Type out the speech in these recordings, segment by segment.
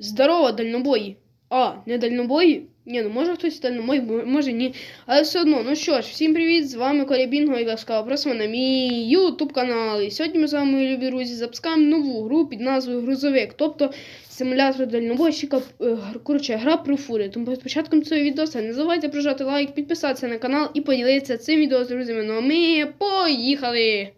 Здорово, дальнобої. А, не дальнобої? Ні, ну може хтось дальнобой, мо- може ні. Але все одно, ну що ж, всім привіт! З вами Коля Бінго і ласкаво просимо на мій ютуб канал. І сьогодні ми з вами, мої любі друзі, запускаємо нову гру під назвою Грузовик, тобто симулятор дальнобойщика. е, Коротше, гра про фури. Тому перед початком цього відео не забувайте прожати лайк, підписатися на канал і поділитися цим відео з друзями. Ну а ми поїхали!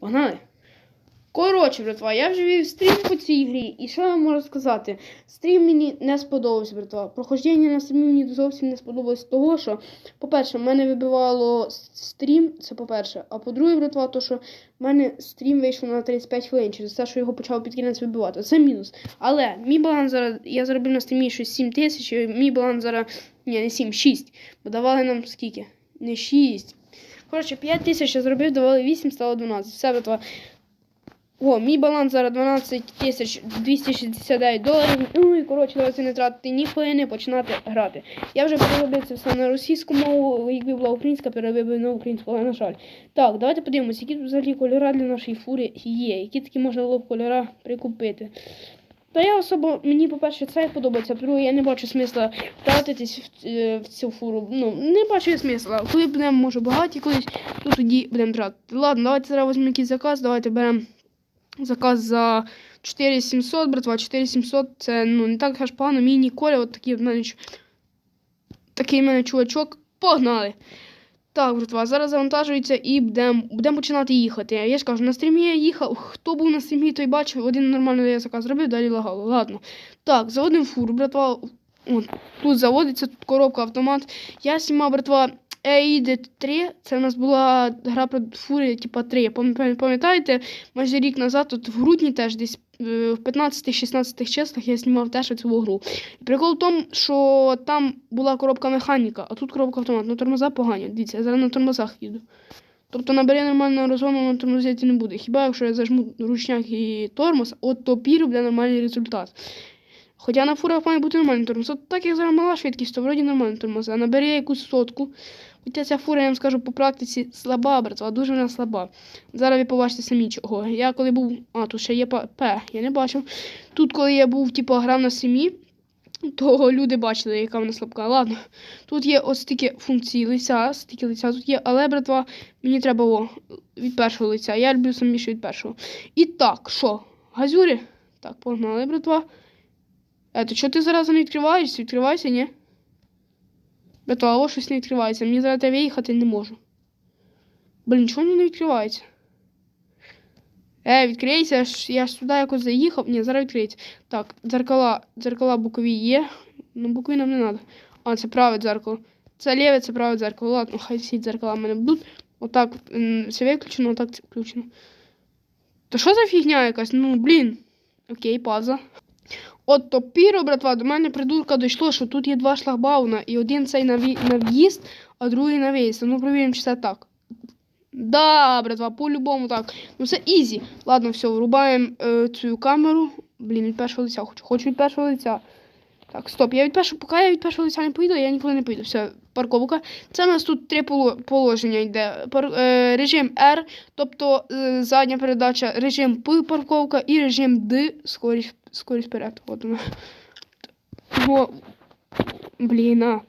Погнали! Коротше, братва, я вже вів стрім по цій грі, і що я можу сказати? Стрім мені не сподобався, братва. Проходження на стрімі мені зовсім не сподобалось того, що, по-перше, мене вибивало стрім, це по-перше. А по-друге, братва, то що в мене стрім вийшов на 35 хвилин через те, що його почав під кінець вибивати. Це мінус. Але мій баланс зараз, я заробив на стрімі щось 7 тисяч, і мій баланс зараз, ні, не 7, 6. Бо давали нам скільки? Не 6. Коротше, 5 тисяч я зробив, давали 8, стало 12. Все, братва. О, мій баланс зараз 12 тисяч 269 доларів. Ну і коротше, давайте не тратити ні хвилини, починати грати. Я вже переробив це все на російську мову, якби була українська, переробив на українську, але на жаль. Так, давайте подивимося, які тут взагалі кольори для нашої фури є, які такі можна було б кольора прикупити. Та я особо, мені, по-перше, це подобається, по-друге, я не бачу смисла тратитись в, е, в цю фуру. Ну, не бачу я смисла. Коли будемо, може, багаті колись, то тоді будемо тратити. Ладно, давайте зараз візьмемо якийсь заказ, давайте беремо заказ за 4700, братва, 4700 це ну, не так аж погано. Міні Коля, от такий в мене такий в мене чувачок. Погнали! Так, братва, зараз завантажується і будемо будем починати їхати. Я ж кажу, на стрімі я їхав. Хто був на стрімі, той бачив, один нормально я заказ зробив, далі лагало. Ладно. Так, заводимо фуру, братва. От, тут заводиться, тут коробка автомат. Я знімав, братва, EID 3. Це в нас була гра про фури, типа 3. Пам'ятаєте, майже рік назад, тут в грудні теж десь е, в 15-16 числах я знімав теж цю гру. Прикол в тому, що там була коробка механіка, а тут коробка автомат. Ну тормоза погані. Дивіться, я зараз на тормозах їду. Тобто набере нормального розгону на тормозити не буде. Хіба якщо я зажму ручняк і тормоз, от то пір буде нормальний результат. Хоча на фурах має бути нормальний тормоз. От так як зараз мала швидкість, то вроді нормальний тормоз. А набере якусь сотку. Хоча ця фура, я вам скажу, по практиці слаба, братва, дуже вона слаба. Зараз ви побачите самі чого. Я коли був. А, тут ще є П, я не бачив. Тут, коли я був, типу, грав на сім'ї, то люди бачили, яка вона слабка. Ладно. Тут є ось такі функції лиця, стільки лиця тут є, але, братва, мені треба о, від першого лиця. Я люблю саміше від першого. І так, що? Газюри? Так, погнали, братва. Ето, що ти зараз не відкриваєшся? Відкривайся, ні? Братва, о, щось не відкривається. Мені зараз треба їхати не можу. Блін, чого воно не відкривається? Е, відкрийся, я ж, я ж сюди якось заїхав. Ні, зараз відкриється. Так, дзеркала, дзеркала бокові є. Ну, бокові нам не треба. А, це праве дзеркало. Це ліве, це праве дзеркало. Ладно, хай всі дзеркала в мене будуть. Отак це виключено, отак це включено. То що за фігня якась? Ну, блін. Окей, пауза. От то піро, братва, до мене придурка дійшло, що тут є два шлагбауна, і один цей на, в'ї- на в'їзд, а другий на виїзд. Ну, провіримо, чи це так. Да, братва, по-любому так. Ну це ізі. Ладно, все, врубаємо е, цю камеру. Блін, від першого лиця хочу. Хочу від першого лиця. Так, стоп. Я від першого, поки я від першого лиця не поїду, я ніколи не поїду. Все, парковка. Це у нас тут три положення йде. Пар, е, режим R, тобто е, задня передача, режим П парковка і режим D скорість, скорість вперед. От вона. Во. Блін, а.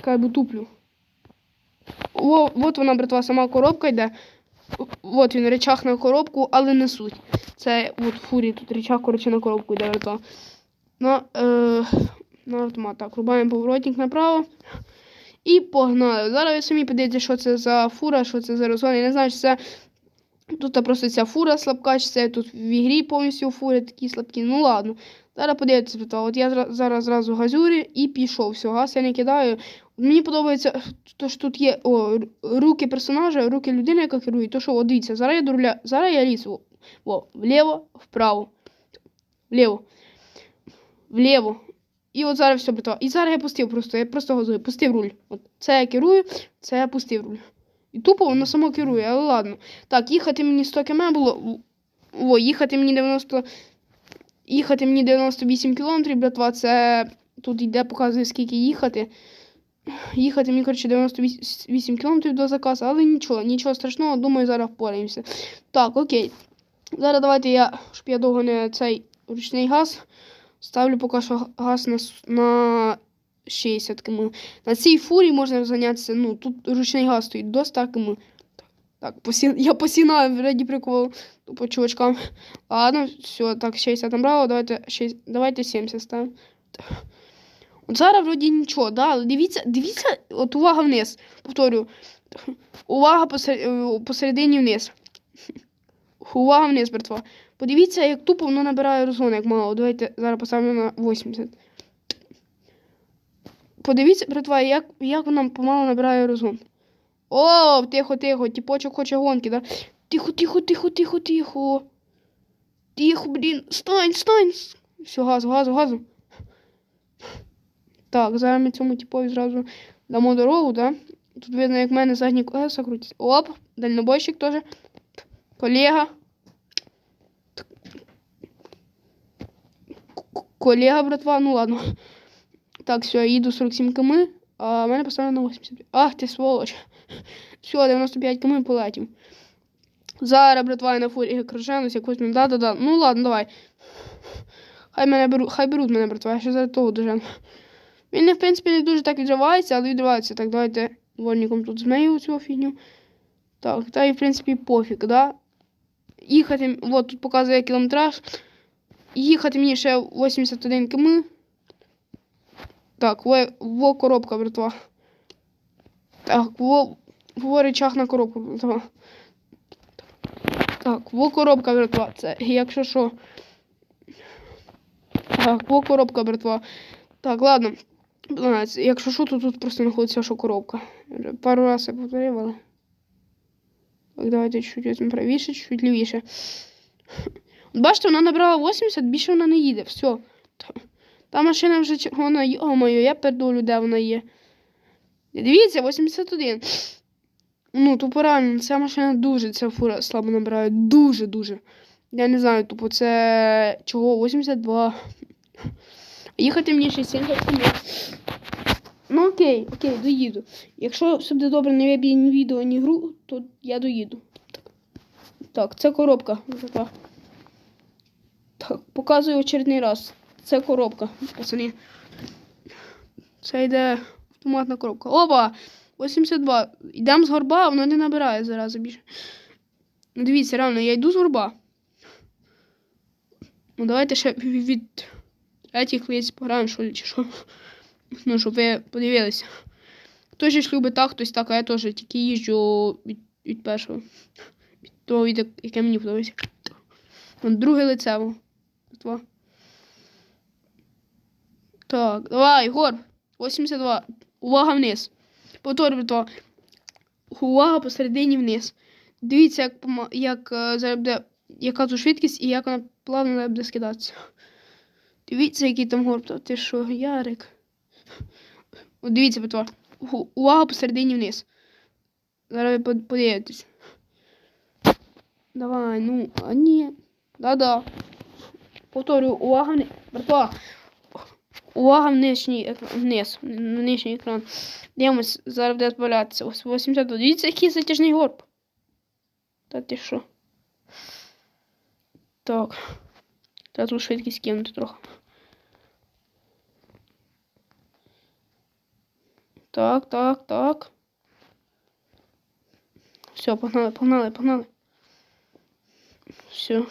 Кай би туплю. О, от вона, братва, сама коробка йде. От він речах на коробку, але не суть. Це от фурі тут речах, коротше, на коробку йде братва. На, е, на автомат. Так, рубаємо поворотник направо. І погнали. Зараз ви самі подивіться, що це за фура, що це за розгон. Я не знаю, чи це тут просто ця фура слабка, чи це тут в ігрі повністю фури такі слабкі. Ну ладно. Зараз подивіться. От я зараз зразу газюрі і пішов. Все, газ я не кидаю. Мені подобається, то що тут є о, руки персонажа, руки людини, яка керує. То що, от дивіться, зараз я до руля, зараз я лізу. Во, вліво, вправо. Вліво. Вліво. І от зараз все, братва. І зараз я пустив просто, я просто газую, пустив руль. От це я керую, це я пустив руль. І тупо воно само керує, але ладно. Так, їхати мені 100 км було. О, їхати мені 90. Їхати мені 98 км, братва, це тут йде, показує, скільки їхати. Їхати мені, коротше, 98 км до заказу, але нічого, нічого страшного, думаю, зараз впораємося. Так, окей. Зараз давайте я, щоб я довго не цей ручний газ. Ставлю поки що газ на, на 60 км. На цій фурі можна зайнятися. Ну, тут ручний газ стоїть до 100 км. Так, посі... я посінаю раді приколу по чувачкам. Ладно, все, так, 60 набрало, давайте, 6... давайте 70 ставимо. От зараз вроді нічого, да? дивіться, дивіться, от увага вниз. Повторю. Увага посер... посередині вниз. Увага вниз, братва. Подивіться, як тупо воно набирає розгон, як мало. Давайте зараз поставимо на 80. Подивіться, братва, як, як вона помало набирає розгон. О, тихо, тихо, тіпочок хоче гонки, да? Тихо, тихо, тихо, тихо, тихо. Тихо, блін, стань, стань. Все, газу, газу, газу. Так, зараз ми цьому типові зразу дамо дорогу, да? Тут видно, як в мене задні колеса крутяться. Оп, дальнобойщик теж. Колега. Колега, братва, ну ладно. Так, все, я їду 47 км, а мене поставлено на 85. Ах ти сволоч. Все, 95 км полетів. Зараз, братва, я на фурі крашенусь, як возьмем. Да-да-да. Ну ладно, давай. Хай мене беруть, хай беруть мене, братва, я ще зараз того дожену. Він, в принципі, не дуже так відривається, але відривається. Так, давайте дворником тут змею цю фігню. Так, та і в принципі пофіг, да? Їхати, от тут показує кілометраж. Їхати мені ще 81 км. Так, во, во коробка, братва. Так, во, во речах на коробку, братва. Так, во коробка, братва. Це, якщо що. Так, во коробка, братва. Так, ладно. Якщо що, то тут просто знаходиться що коробка. Пару разів я повторив, але. Так, давайте чуть візьмемо правіше, чуть лівіше. Бачите, вона набрала 80, більше вона не їде. Все. Та, машина вже червона, йо-моє, я пердолю, де вона є. Дивіться, 81. Ну, тупо реально, ця машина дуже, ця фура слабо набирає. Дуже-дуже. Я не знаю, тупо це чого? 82. Їхати мені ще 70 км. Ну окей, окей, доїду. Якщо все буде добре, не виб'є ні відео, ні гру, то я доїду. Так, це коробка. Так, показую очередний раз. Це коробка, пацани. Це йде автоматна коробка. Опа! 82. Йдемо з горба, а воно не набирає зараза більше. Ну, дивіться, реально, я йду з горба. Ну, давайте ще від- третіх лиць пограємо, що чи що. Ну, щоб ви подивилися. Хтось ж любить так, хтось так, а я теж тільки їжджу від, від першого. Від того, від, яке мені подобається. Друге лице. во. Два. Так, давай, Гор. 82. Увага вниз. Повторюю то. Увага посередині вниз. Дивіться, як, як е, зараз яка тут швидкість і як вона плавно буде скидатися. Дивіться, який там горб. Ти що, Ярик? От дивіться. Гу- Увага посередині вниз. Зараз ви. Давай, ну, а ні. Да-да. Повторюю, увага вниз. Братва. Увага в нижній. Вниз. На нижній екран. Дивимось, зараз буде збавлятися. Ось 80. Дивіться, який затяжний горб. Та ти що? Так. Та тут швидкість кинути трохи. Так, так, так. Все, погнали, погнали, погнали. Все.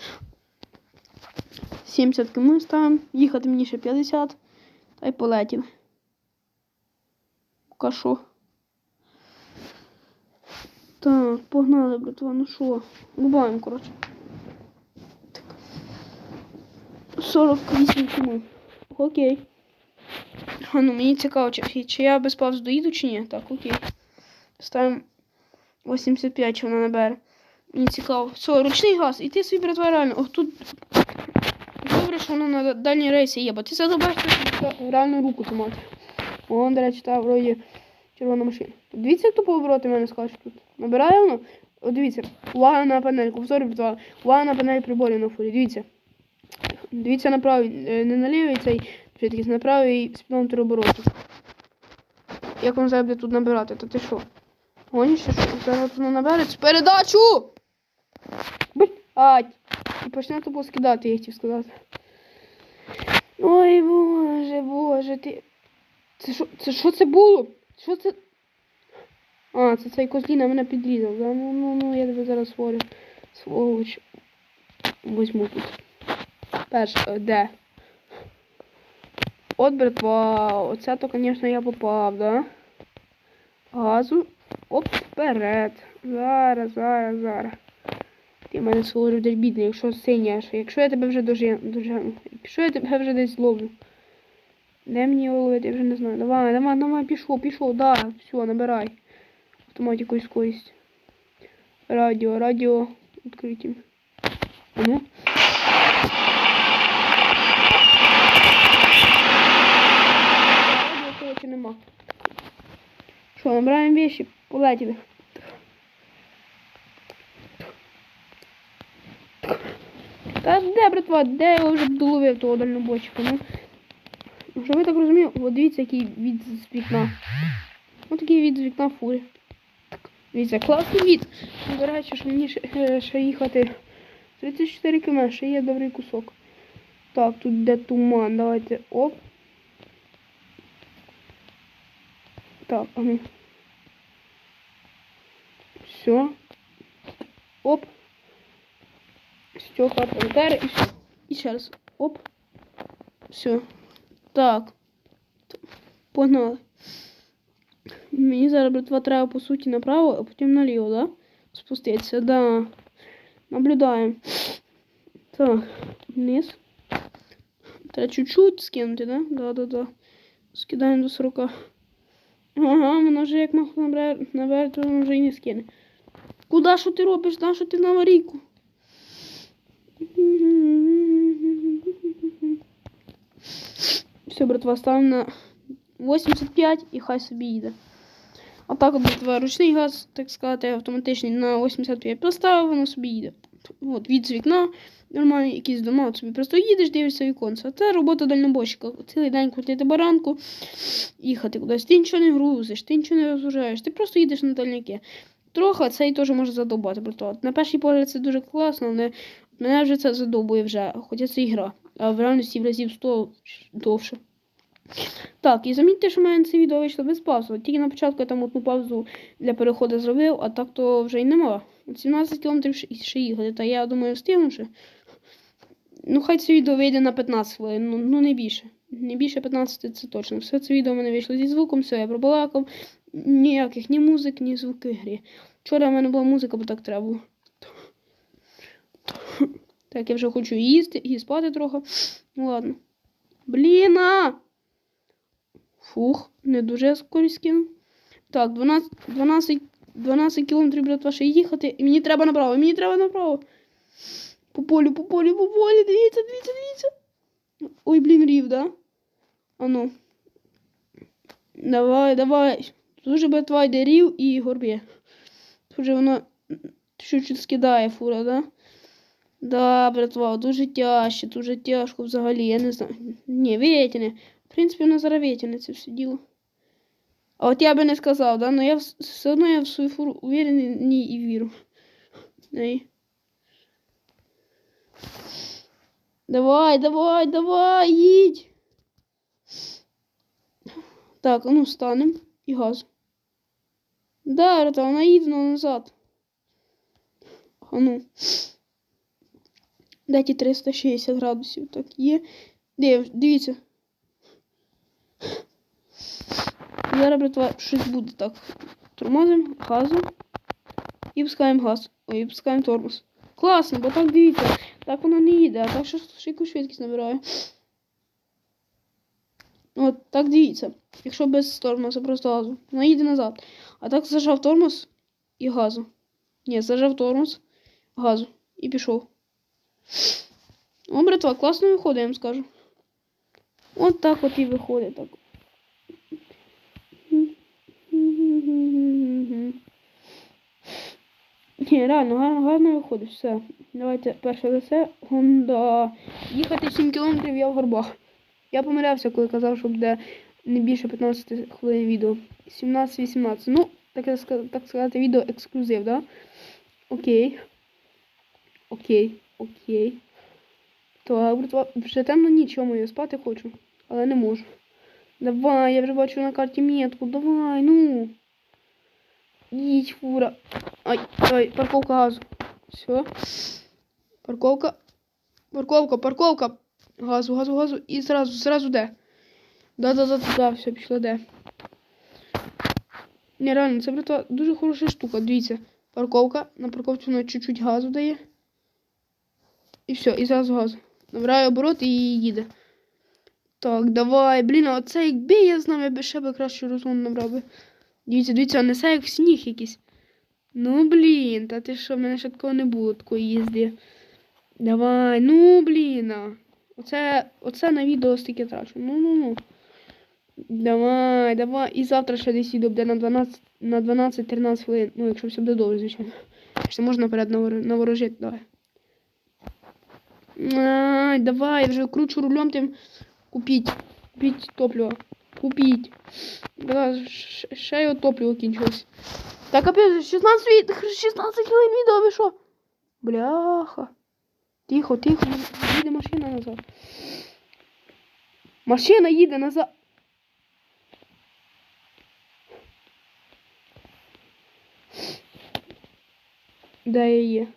70 км ставимо. Їхати мені ще 50. Та полетів. Пока що. Так, погнали, братва, ну що? Рубаємо, коротше. Так. 48 км. Окей. А ну мені цікаво, чи, чи я без пауз доїду, чи ні. Так, окей. Ставимо 85, чи вона набере. Мені цікаво. Все, ручний газ. І ти собі, братва, реально. Ох, тут. Добре, що воно на дальній рейсі є, бо ти це реальну руку тримати. Вон, до речі, та вроді червона машина. Дивіться, як тупо обороти мене скачуть тут. Набирає воно. О, дивіться. Увага на панель. Повторюю, братва. Увага на панель приборів на фурі. Дивіться. Дивіться на правий, е, не на лівий цей швидкість, на правий спідометр обороту. Як він зараз буде тут набирати, то ти що? Гониш, чи що? Зараз тут набереться. Передачу! Блять! І почне тупо скидати, я хотів сказати. Ой, боже, боже, ти. Це що це, що це було? Що це? А, це цей козліна мене підрізав. Да? Ну, ну, ну, я тебе зараз створю. Сволоч. Возьму тут. Перше, е, де? От, братва, оце то, звісно, я попав, да? Газу. Оп, вперед. Зараз, зараз, зараз. Ти мене свого людей бідний, якщо синяш. Якщо я тебе вже дожену, дожену. Якщо я тебе вже десь зловлю. Де мені його ловити, я вже не знаю. Давай, давай, давай, пішов, пішов, да, все, набирай. Автоматику і скорість. Радіо, радіо відкриті. А ну. Радіо, коротше, нема. Що, набираємо вещи, полетіли. Та де, братва, де я його вже доловив того дальнобойщика, ну? Щоб ви так розуміли, от дивіться, який від з вікна. Ось такий від з вікна фурі. Дивіться, класний від. Ну, До речі, що мені ще, е, ще їхати 34 км, ще є добрий кусок. Так, тут де туман, давайте. Оп. Так, а ну. Все. Оп. Все, хата удар і все. І. Оп. Все. Так. Погнали. Мені зараз, братва, треба, по суті, направо, а потім наліво, да? Спуститися, да. Наблюдаємо. Так, вниз. Треба чуть-чуть скинути, да? Да, да, да. Скидаємо до 40. Ага, воно вже як нахуй набере, то воно вже і не скине. Куда що ти робиш? На що ти на аварійку? Все, братва, ставимо на 85 і хай собі їде. А так братва, ручний газ, так сказати, автоматичний на 85 поставив, воно собі їде. От, від з вікна, нормальний якийсь дома, от собі просто їдеш, дивишся віконце. Це робота дальнобойщика. Цілий день крутити баранку, їхати кудись. Ти нічого не грузиш, ти нічого не розгружаєш, ти просто їдеш на дальняки. Трохи цей теж може задовбати, братва. На перший погляд це дуже класно, але мене вже це задовбує вже, хоча це ігра. А в реальності в разів 100 довше. Так, і замітьте, що в мене це відео вийшло без паузи. Тільки на початку я там одну паузу для переходу зробив, а так то вже й нема. 17 кілометрів ще їхати, та я думаю, встигну ще. Ну, хай це відео вийде на 15 хвилин, ну, ну не більше. Не більше 15 це точно. Все це відео в мене вийшло зі звуком, все, я пробалакав. Ніяких ні музик, ні звуки грі. Вчора в мене була музика, бо так треба було. Так, я вже хочу їсти і спати трохи. Ну ладно. Блін! а! Фух, не дуже скорість скинув. Так, 12, 12, 12 кілометрів, братва, ще їхати. І мені треба направо, мені треба направо. По полю, по полю, по полю, дивіться, дивіться, дивіться. Ой, блін, рів, да? Ану. Давай, давай. Тут же, братва, йде рів і горбє. Тут же воно чуть-чуть скидає фура, да? Да, братва, дуже тяжче, дуже тяжко взагалі, я не знаю. Ні, вітіне. В принципі, воно зараз вітіне це все діло. А от я би не сказав, да? Но я вс- все одно я в свою фуру уверений і вірю. неї. Давай, давай, давай, їдь. Так, ну станем і газ. Да, братва, вона їде но назад. А ну. Дайте 360 градусів. Так, є. Див, дивіться. Зараз, братва, щось буде так. Тормозимо, газом. І пускаємо газ. Ой, і пускаємо тормоз. Класно, бо так дивіться. Так воно не їде, а так що швидку швидкість набирає. От, так дивіться. Якщо без тормоза, просто газу. Вона їде назад. А так зажав тормоз і газу. Ні, зажав тормоз, газу. І пішов. О, братва, класно виходить, я вам скажу. От так от і виходить так. Ні, реально, гарно, гарно виходить, все. Давайте перше все. Гонда. Їхати 7 кілометрів я в горбах. Я помилявся, коли казав, що буде не більше 15 хвилин відео. 17-18. Ну, так, так сказати, відео ексклюзив, да? Окей. Окей, окей. Так, братва, вже темно нічого, я спати хочу, але не можу. Давай, я вже бачу на карті метку, давай, ну. Їдь, фура. Ай, ай, парковка газу. Все. Парковка. Парковка, парковка. Газу, газу, газу. І зразу, зразу де. Да-да-да, да, все, пішло де. Не, реально, це братва дуже хороша штука. Дивіться. Парковка. На парковці вона чуть-чуть газу дає. І все, і зразу газ. Набирає оборот і їде. Так, давай. Блін, а оце якби я знав, я би ще би краще розгон набрав би. Дивіться, дивіться, несе як сніг якийсь. Ну, блін, та ти що, в мене ще такого не було, такої їзди. Давай, ну блін. а. Оце, оце на відео стільки трачу. Ну, ну, ну. Давай, давай. І завтра ще десь відео буде на 12 на 12-13 хвилин. Ну, якщо все буде добре, звичайно. Ще можна наворожити, давай. Ай, давай, я вже кручу рулем тим. Купіть. Купіть топливо. Купіть. Да, ш- ще його топливо кінчилось. Так, капець, 16, від... 16 хвилин відео, ви? Бляха. Тихо, тихо, їде машина назад. Машина їде назад. Де я є?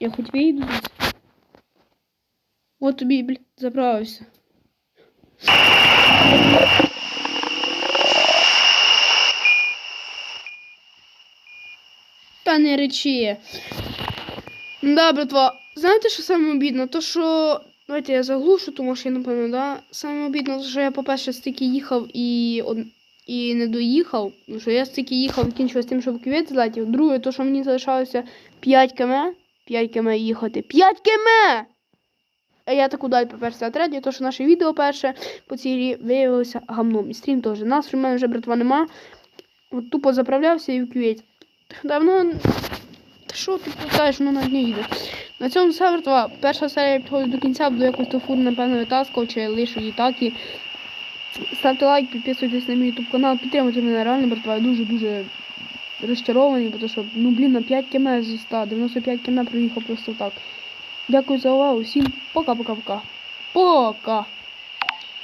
Я хоч вийду звідси. От тобі, блін, заправився. Та не речі. Да, братва, знаєте, що саме обідно? То, що. Давайте я заглушу ту машину, напевно, да? Саме обідно, що я, по-перше, стільки їхав і, і не доїхав. Ну, що я стільки їхав і кінчилось тим, що в кювет злетів. Друге, то, що мені залишалося 5 км. 5 км їхати. 5 км! А я таку далі поперся. А третє, то, що наше відео перше по цій виявилося гамном. І стрім теж. Нас в мене вже братва нема. От тупо заправлявся і в кювет. Давно. Що ти питаєш, воно навіть не їде. На цьому все, братва. Перша серія підходить до кінця, буду якось ту фуру, напевно, витаскав, чи лишу її так і. Ставте лайк, підписуйтесь на мій YouTube канал, підтримуйте мене реально, братва. Я дуже-дуже розчарований, тому що, ну блін, на 5 км зі 100, 95 км проїхав просто так. Дякую за увагу, всім пока-пока-пока. Пока!